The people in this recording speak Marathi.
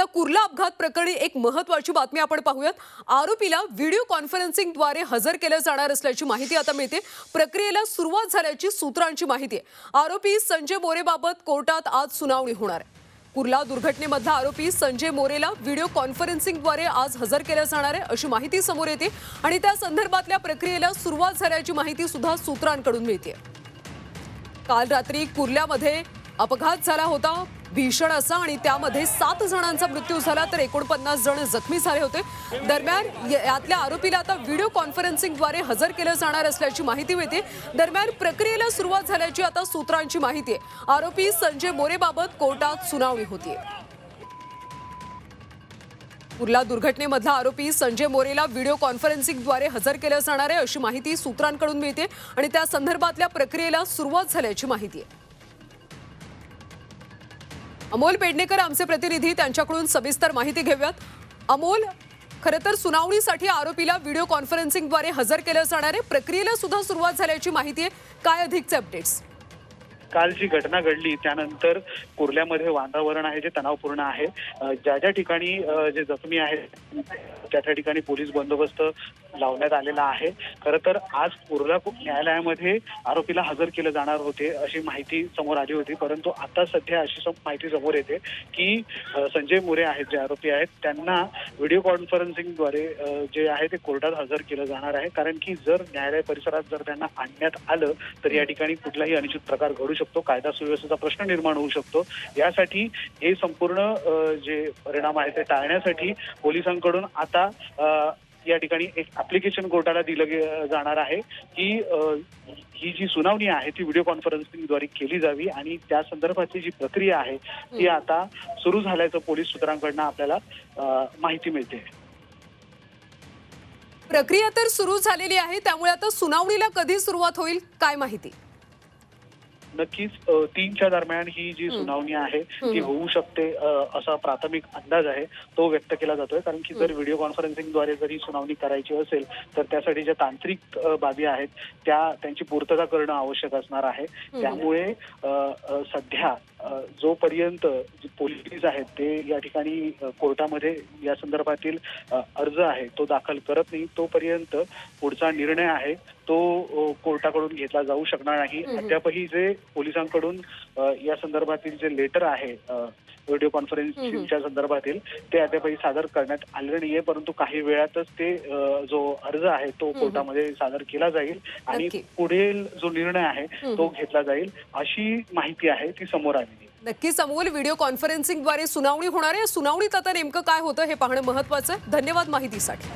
आता कुर्ला अपघात प्रकरणी एक महत्वाची बातमी आपण पाहूयात. आरोपीला व्हिडिओ कॉन्फरन्सिंगद्वारे हजर केलं जाणार असल्याची माहिती आता मिळते. प्रक्रियेला सुरुवात झाल्याची सूत्रांची माहिती आहे. आरोपी संजय मोरेबाबत कोर्टात आज सुनावणी होणार आहे. कुर्ला दुर्घटनेमधला आरोपी संजय मोरेला व्हिडिओ कॉन्फरन्सिंगद्वारे आज हजर केलं जाणार आहे अशी माहिती समोर येते आणि त्या संदर्भातल्या प्रक्रियेला सुरुवात झाल्याची माहिती सुद्धा सूत्रांकडून मिळते. काल रात्री कुर्ल्यामध्ये अपघात झाला होता. भीषण असा आणि त्यामध्ये सात जणांचा मृत्यू झाला तर एकोणपन्नास जण जखमी झाले होते. दरम्यान यातल्या आरोपीला आता व्हिडिओ कॉन्फरन्सिंगद्वारे हजर केलं जाणार असल्याची माहिती मिळते. दरम्यान प्रक्रियेला सुरुवात झाल्याची आता सूत्रांची माहिती आहे. आरोपी संजय मोरेबाबत कोर्टात सुनावणी होती कुर्ला दुर्घटनेमधला आरोपी संजय मोरेला व्हिडिओ कॉन्फरन्सिंगद्वारे हजर केलं जाणार आहे अशी माहिती सूत्रांकडून मिळते आणि त्या संदर्भातल्या प्रक्रियेला सुरुवात झाल्याची माहिती आहे. अमोल पेडणेकर आमचे प्रतिनिधी त्यांच्याकडून सविस्तर माहिती घेऊयात. अमोल खरं तर सुनावणीसाठी आरोपीला व्हिडिओ कॉन्फरन्सिंगद्वारे हजर केलं जाणार आहे. प्रक्रियेला सुद्धा सुरुवात झाल्याची माहिती आहे. काय अधिकचे अपडेट्स? काल जी घटना घडली त्यानंतर कुर्ल्यामध्ये वातावरण आहे जे तणावपूर्ण आहे. ज्या ज्या ठिकाणी जे जखमी आहेत त्या त्या ठिकाणी पोलीस बंदोबस्त लावण्यात आलेला आहे. खरं तर आज कुर्ला न्यायालयामध्ये आरोपीला हजर केलं जाणार होते अशी माहिती समोर आली होती. परंतु आता सध्या अशी माहिती समोर येते की संजय मोरे आहेत जे आरोपी आहेत त्यांना व्हिडिओ कॉन्फरन्सिंगद्वारे जे आहे ते कोर्टात हजर केलं जाणार आहे. कारण की जर न्यायालय परिसरात जर त्यांना आणण्यात आलं तर या ठिकाणी कुठलाही अनुचित प्रकार घडू शकतो. कायदा सुव्यवस्थेचा प्रश्न निर्माण होऊ शकतो. यासाठी हे संपूर्ण जे परिणाम आहे ते टाळण्यासाठी पोलिसांकडून आता या ठिकाणी एक ऍप्लिकेशन कोर्टाला दिलं जाणार आहे की ही जी सुनावणी आहे ती व्हिडिओ कॉन्फरन्सिंगद्वारे केली जावी आणि त्या संदर्भातली जी प्रक्रिया आहे ती आता सुरू झाल्याचं पोलीस सूत्रांकडनं आपल्याला माहिती मिळते. प्रक्रिया तर सुरू झालेली आहे त्यामुळे आता सुनावणीला कधी सुरुवात होईल काय माहिती? नक्कीच तीनच्या दरम्यान ही जी सुनावणी आहे ती होऊ शकते असा प्राथमिक अंदाज आहे तो व्यक्त केला जातोय. कारण की जर व्हिडिओ कॉन्फरन्सिंगद्वारे जर ही सुनावणी करायची असेल तर त्यासाठी ज्या तांत्रिक बाबी आहेत त्या त्यांची पूर्तता करणं आवश्यक असणार आहे. त्यामुळे सध्या जोपर्यंत जे पोलीस आहेत ते या ठिकाणी कोर्टामध्ये या संदर्भातील अर्ज आहे तो दाखल करत नाही तोपर्यंत पुढचा निर्णय आहे तो कोर्टाकडून घेतला जाऊ शकणार नाही. अद्यापही जे पोलिसांकडून या संदर्भातील जे लेटर आहे व्हिडिओ कॉन्फरन्सिंगच्या संदर्भातील ते अद्यापही सादर करण्यात आलेलं नाहीये परंतु काही वेळातच ते जो अर्ज आहे तो कोर्टामध्ये सादर केला जाईल आणि नक्की. पुढील जो निर्णय आहे तो घेतला जाईल अशी माहिती आहे ती समोर आलेली. नक्कीच अमोल व्हिडिओ कॉन्फरन्सिंगद्वारे सुनावणी होणार आहे. सुनावणीत आता नेमकं काय होतं हे पाहणं महत्वाचं आहे. धन्यवाद माहितीसाठी.